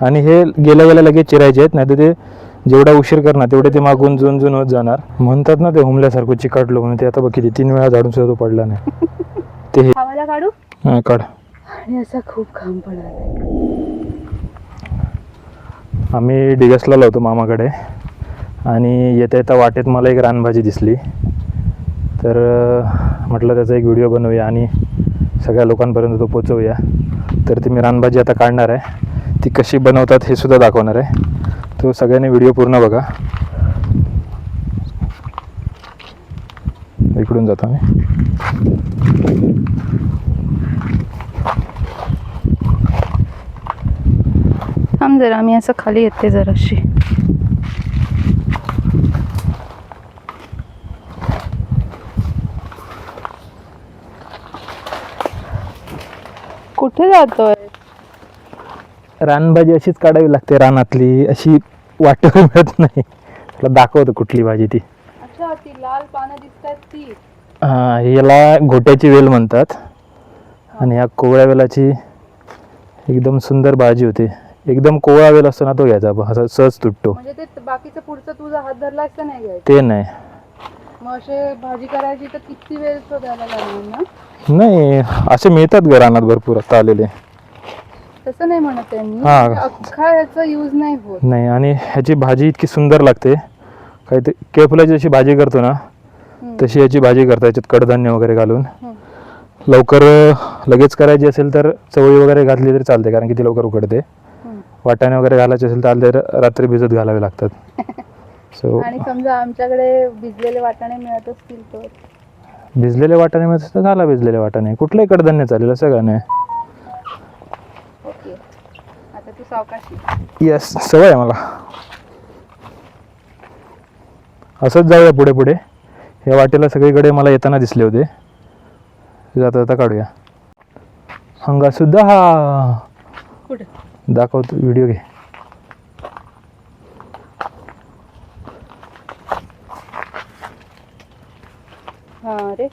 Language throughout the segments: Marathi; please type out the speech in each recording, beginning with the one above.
आणि हे गेल्या गेल्या लगेच चिरायचे आहेत नाही तर ते जेवढा उशीर करणार तेवढे ते मागून जुन जुन होत जाणार. म्हणतात ना ते हुमल्यासारखं चिकाटलो म्हणून ते आता बघ किती तीन वेळा झाडून सुद्धा तो पडला नाही. ते हे काढू? हा, काढ. आणि असा खूप घाम पडाला. आम्ही डिगसला लावतो मामाकडे. आणि येता येता वाटेत मला एक रानभाजी दिसली. तर अं, म्हटलं त्याचा एक व्हिडिओ बनवूया आणि सगळ्या लोकांपर्यंत तो पोचवूया. तर ती मी रानभाजी आता काढणार आहे. ती कशी बनवतात हे सुद्धा दाखवणार आहे. तो सगळ्यांनी व्हिडिओ पूर्ण बघा. इकडून जातो आम्ही थांब जरा आम्ही असं खाली येते जराशी. कुठे जातोय? रानभाजी अशीच काढावी लागते रानातली अशी वाटत मिळत नाही. तुला दाखवतो कुठली भाजी ती. अच्छा ती लाल पानं दिसतात ती. हा, याला घोट्याची वेल म्हणतात. आणि ह्या कोवळ्या वेलाची एकदम सुंदर भाजी होते. एकदम कोवळा वेल असतो ना तो घ्यायचा असा सहज तुटतो. म्हणजे ते बाकीचं पुढचं तुझा हात धरला असता नाही घ्यायचं? ते नाही. मग असे भाजी करायची तर किती वेळ लागेल ना? नाही असे मिळतात ग रानात भरपूर आता आलेले. तसं नाही म्हणत आहे मी. हा. म्हणजे अख्खा ह्याचा यूज नाही होत. नाही आणि ह्याची भाजी इतकी सुंदर लागते. काही ते केळफुलाची जशी भाजी करतो ना हम्म. तशी याची भाजी करता याच्यात कडधान्य वगैरे घालून. हम्म. लवकर अं, लगेच करायची असेल तर चवळी वगैरे घातली तरी चालते कारण की ती लवकर उकडते. हम्म. वाटाणे वगैरे घालायचे असेल तर रात्री भिजत घालावे लागतात. सो आणि समजा आमच्याकडे भिजलेले वाटाणे मिळत असतील तर? भिजलेले वाटाणे मिळत तर घाला भिजलेले वाटाणे. कुठलंही कडधान्य चालेल असं का नाही ओके आता तू सावकाशी. येस सवय आहे मला. असंच जाऊया पुढे पुढे. या वाटेला सगळीकडे मला येताना दिसले होते. जाता जाता काढूया. हंगा सुद्धा हा दाखवतो व्हिडिओ घे. हा रे.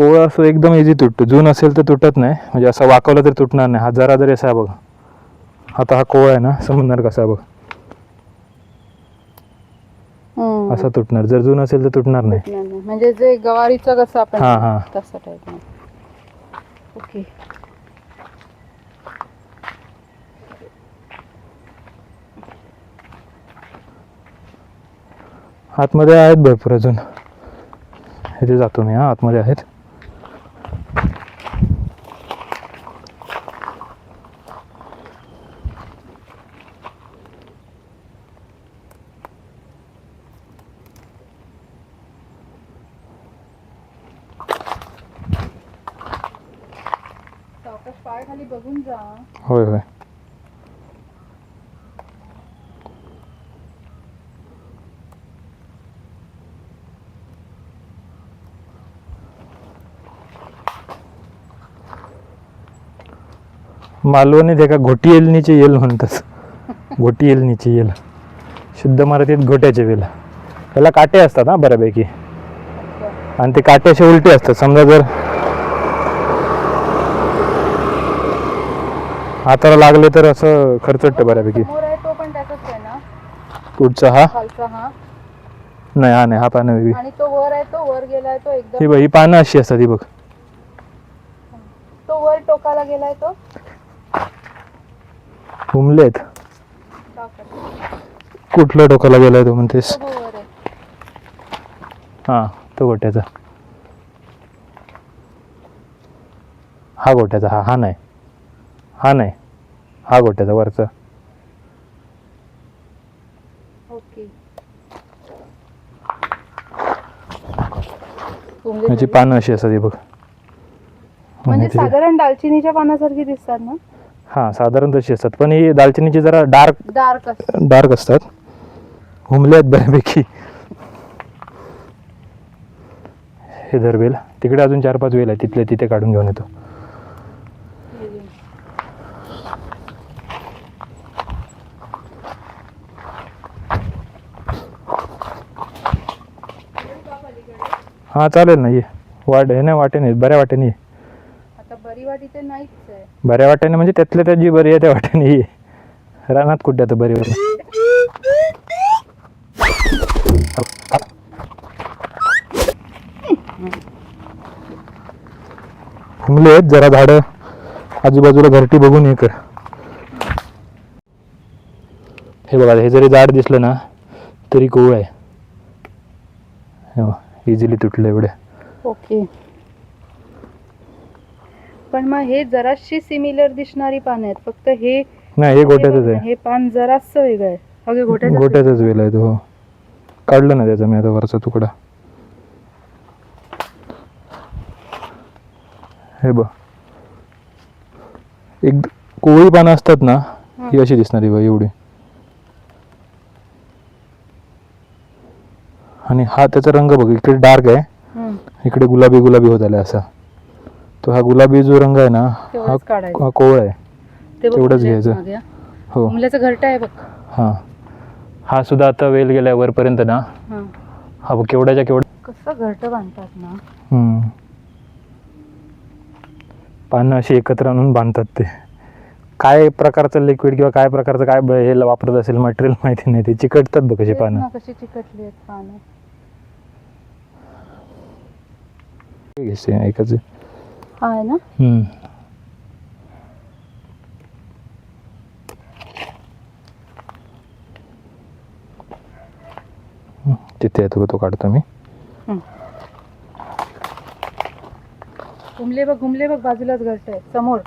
कोवळा असं एकदम इझी तुटतो. जून असेल तर तुटत नाही. म्हणजे असं वाकवलं तरी तुटणार नाही. हा जरा जरी असा आहे बघ. आता हा कोवळा आहे ना समजणार कसा आहे बघ. असा तुटणार. जर जून असेल तर तुटणार नाही. म्हणजे जे गवारीचं कसं आपण हा, हा. तसं टाईप ओके आतमध्ये आहेत भरपूर अजून. इथे जातो मी हा आतमध्ये आहेत सावकाश पाय खाली बघून जा. होय होय. मालवणीत एका घोटी येलनीचे येल म्हणतात. घोटी येलनीची येल. शुद्ध मराठीत घोट्याचे वेल. त्याला काटे असतात हा बऱ्यापैकी. आणि ते काटे असे उलटे असतात समजा जर हाताला लागले तर असं खर्चटतं बऱ्यापैकी. समोर आहे तो पण त्याचाच आहे ना? पुढचा हा? खालचा हा. नाही हा नाही हा पानं वेगळी. आणि तो वर आहे तो वर गेलाय तो ही एकदम बघ ही पानं अशी असतात ही बघ. तो वर टोकाला गेलाय तो? सावकाश. कुठल्या डोक्याला गेलाय तो म्हणतेस? तो वर आहे. हा तो गोट्याचा. हा गोट्याचा हा हा नाही. हा नाही. हा गोट्याचा वरचा. ओके. याची पानं अशी असतात ही बघ. म्हणजे ह्याची- साधारण दालचिनीच्या पानासारखी दिसतात ना? हा साधारण तशी असतात. पण ही दालचिनीची जरा डार्क डार्क असतात. डार्क असतात. हुमले आहेत बऱ्यापैकी. हे धर वेल. तिकडे अजून चार पाच वेल आहेत. तिथले तिथे काढून घेऊन येतो. हा चालेल ना ये. वाट हे नाही वाटेने बऱ्या वाटेने ये. आता बरी वाट इथे नाहीच आहे. बऱ्या वाटेने म्हणजे त्यातल्या त्यात जी बरी आहे त्या वाटेने ये. रानात कुठे आता बरी बरी फुंगले आहेत जरा झाडं. आजूबाजूला घरटी बघून हे कर हे बघा हे जरी झाड दिसलं ना तरी कोवळ आहे. इझिली तुटलं एवढ्या ओके. पण मग हे जराशी सिमिलर दिसणारी पानं आहेत. फक्त हे नाही हे गोट्यातच आहे. हे पान जरास वेगळं आहे. अगे गोट्याचं गोट्याचाच वेल आहे. तो. हो काढलं ना त्याचा मी आता वरचा तुकडा. हे बघ. एक कोवळी पानं असतात ना ही अशी दिसणारी बघ एवढी. आणि हा त्याचा रंग बघ इकडे डार्क आहे. इकडे गुलाबी गुलाबी होत आला असा. तो हा गुलाबी जो रंग आहे ना हा हा कोवळ आहे. तेवढंच घ्यायचं. हा. हो. घरट आहे बघ. हा. हा सुद्धा आता वेल गेलाय वरपर्यंत ना. हा. बघ केवढ्याच्या केवढ्या कसं घरट बांधतात ना. हम्म. पानं अशी एकत्र आणून बांधतात ते. काय प्रकारचं लिक्विड किंवा काय प्रकारचं काय हे वापरत असेल मटेरियल माहिती नाही. ते चिकटतात बघ कशी पानं. कशी चिकटली आहेत पानं. घ्यायचे एकच हा आहे ना हम्म. हम्म, तिथे येतो तो काढतो मी घुमले बघ घुमले बघ बाजूलाच घरट आहे समोर.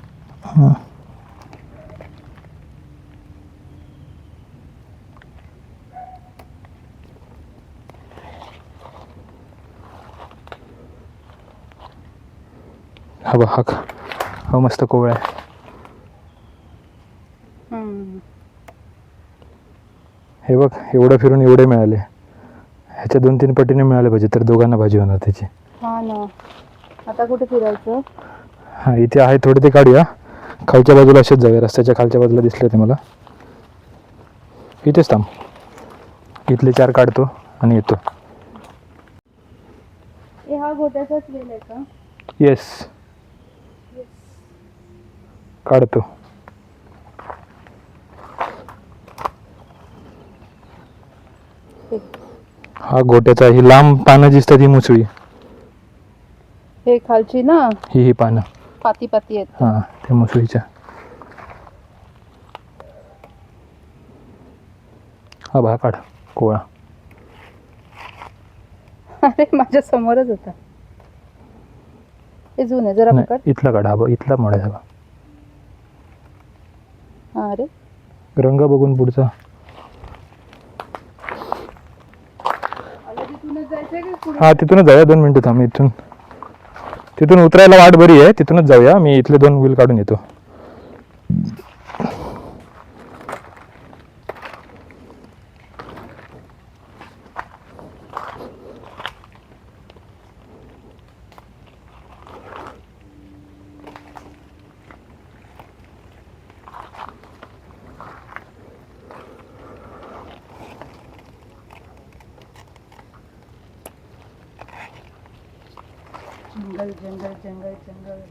हा बघ हा हा मस्त कोवळा आहे. हे बघ एवढं फिरून एवढे मिळाले. ह्याच्या दोन तीन पटीने मिळाले पाहिजे तर दोघांना भाजी होणार त्याची. हा ना. आता कुठे फिरायचं? हा इथे आहे थोडे ते काढूया. खालच्या बाजूला असेच जाऊया रस्त्याच्या खालच्या बाजूला दिसले होते मला. इथेच थांब. इथले चार काढतो आणि येतो. हा गोट्याचाच का? येस काढतो. हे- गोट्याचा ही लांब पानं दिसतात ही मुसळी. हे खालची ना? ही ही पानं. पाती पाती आहेत. हा त्या मुसळीच्या. हा बा काढ. कोळा अरे माझ्या समोरच होता. हे जुने जरा नाही, पकड. इथला काढ. हा बघ इथला मोड आहे बघ. अरे. रंग बघून पुढचा. हा तिथूनच जाऊया. दोन मिनिटं थांब इथून. तिथून उतरायला वाट बरी आहे. तिथूनच जाऊया. मी इथले दोन व्हील काढून येतो. जंगल जंगल जंगल जंगल.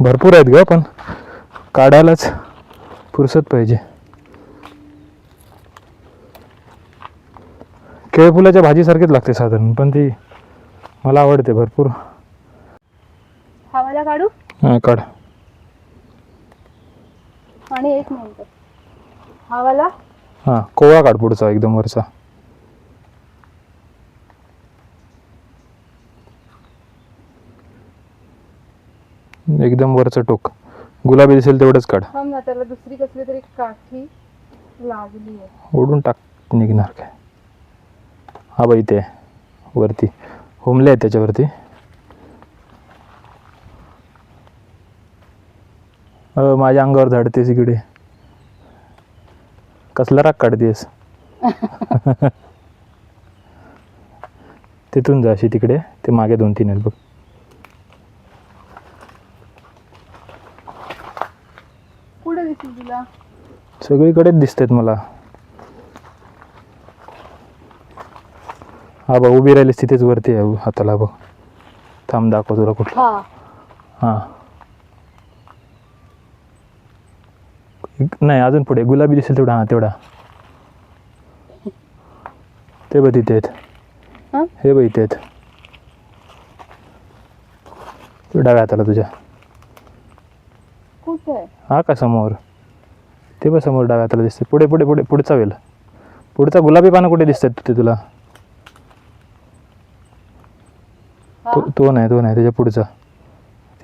भरपूर आहेत ग पण काढायलाच फुरसत पाहिजे. केळफुलाच्या भाजीसारखीच लागते साधारण पण ती मला आवडते भरपूर. हवाला काढू? हा काढ. आणि एक मिनिट. हा कोवळा काढ पुढचा एकदम वरचा. एकदम वरचं टोक. गुलाबी दिसेल तेवढंच काढ. थांब ना त्याला दुसरी कसली तरी काठी लागली आहे. ओढून टाक निघणार काय? हा बाई आहे, वरती. हुमले आहेत त्याच्यावरती. अ, माझ्या अंगावर झाडतेस इकडे. कसला राग काढतेस तिथून जा अशी तिकडे ते मागे दोन तीन आहेत बघ. पुढे दिसेल तुला? सगळीकडेच दिसतात मला. हा बघ उभी राहिली तिथेच वरती आहे हाताला बघ. थांब दाखव तुला कुठलं. हा. नाही अजून पुढे. गुलाबी दिसेल तेवढा. हां तेवढा. ते बघ तिथे आहेत. हा? बघ इथे आहेत. डाव्या हाताला तुझ्या. हा का समोर? ते बघ समोर डाव्या हाताला दिसते पुढे पुढे पुढे पुढचा वेल. पुढचा गुलाबी पानं कुठे दिसतात ते तुला? तो तो नाही तो नाही. त्याच्या पुढचा.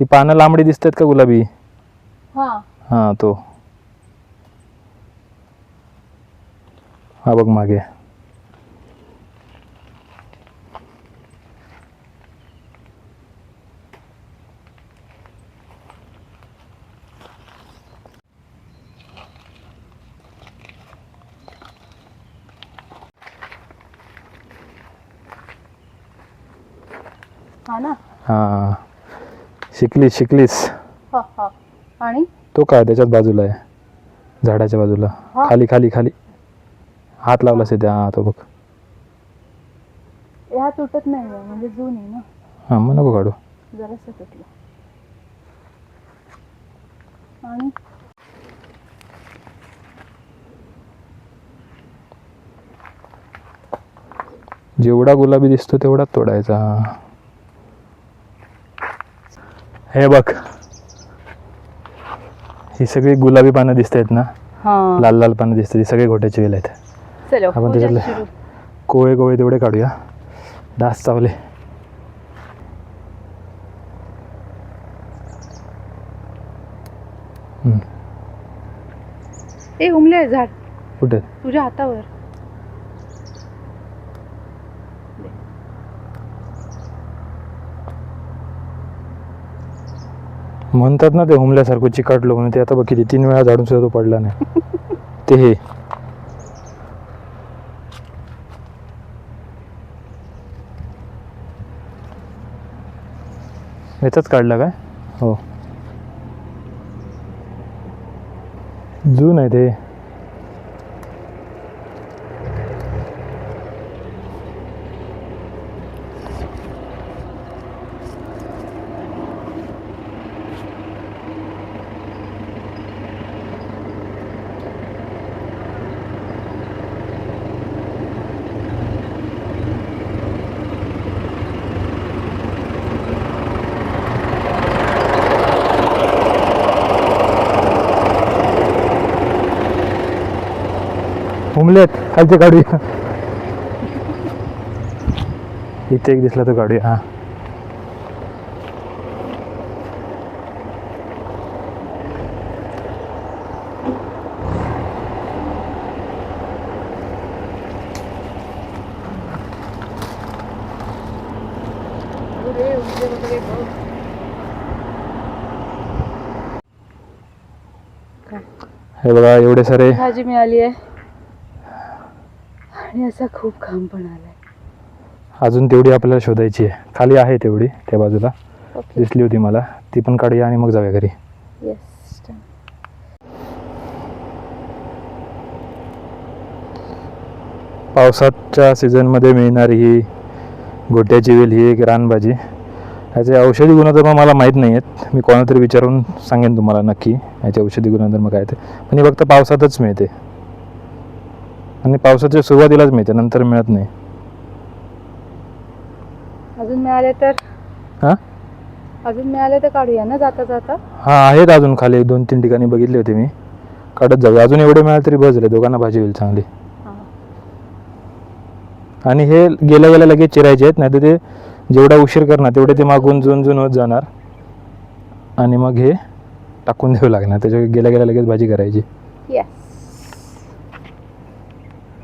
ती पानं लांबडी दिसतात का गुलाबी? हां तो. हा बघ मागे. हा ना? हां. शिकलीस शिकलीस. हा हा. आणि? तो काय त्याच्याच बाजूला आहे? झाडाच्या बाजूला. खाली खाली खाली. हात लावलास त्या हां तो बघ. ह्या तुटत नाही आहे, म्हणजे जून आहे ना. हां मग नको काढू. जरासं तुटलं. आणि? जेवढा गुलाबी दिसतो तेवढाच तोडायचा. हे बघ. ही सगळी गुलाबी पानं दिसत आहेत ना? हा. लाल लाल पानं दिसतात ही सगळे घोट्याची वेल आहेत. चलो आपण त्याच्यातले-. कोळे कोळे तेवढे काढूया डास चावले ए उमले झाड। कुठे? तुझ्या हातावर। म्हणतात ना ते हुमल्यासारखं चिकाटलो म्हणून ते आता बघ किती तीन वेळा झाडून सुद्धा तो पडला नाही. ते हे. ह्याचाच काढला काय? हो. जून आहे ते. हुमलेत खालचे काढूया इथे एक दिसला तो काढूया हा. हे बघा, एवढे सारे भाजी मिळाली आहे. आणि असा खूप घाम पण आलाय. अजून तेवढी आपल्याला शोधायची आहे. खाली आहे तेवढी त्या बाजूला. ओके. दिसली होती मला. ती पण काढूया आणि मग जाऊया घरी. येस पावसाच्या सीझनमध्ये मिळणारी ही गोट्याची वेल ही एक रानभाजी. ह्याचे औषधी गुणधर्म मला माहीत नाही आहेत मी कोणातरी विचारून सांगेन तुम्हाला नक्की. याचे औषधी गुणधर्म काय ते. पण ही फक्त पावसातच मिळते. आणि पावसाच्या सुरुवातीलाच मिळते नंतर मिळत नाही. अजून मिळाले तर? हां? अजून मिळाले तर काढूया ना जाता जाता? हां आहेत अजून खाली एक दोन तीन ठिकाणी बघितले होते मी. काढत जाऊया. अजून एवढे मिळाले तरी बस झाले दोघांना भाजी होईल चांगली. हां. आणि हे गेल्या गेल्या लगेच चिरायचे आहेत नाही तर ते जेवढा उशीर करणार तेवढे ते मागून जुन जुन होत जाणार. आणि मग हे टाकून द्यावं लागणार त्याच्या गेल्या गेल्या लगेच भाजी करायची.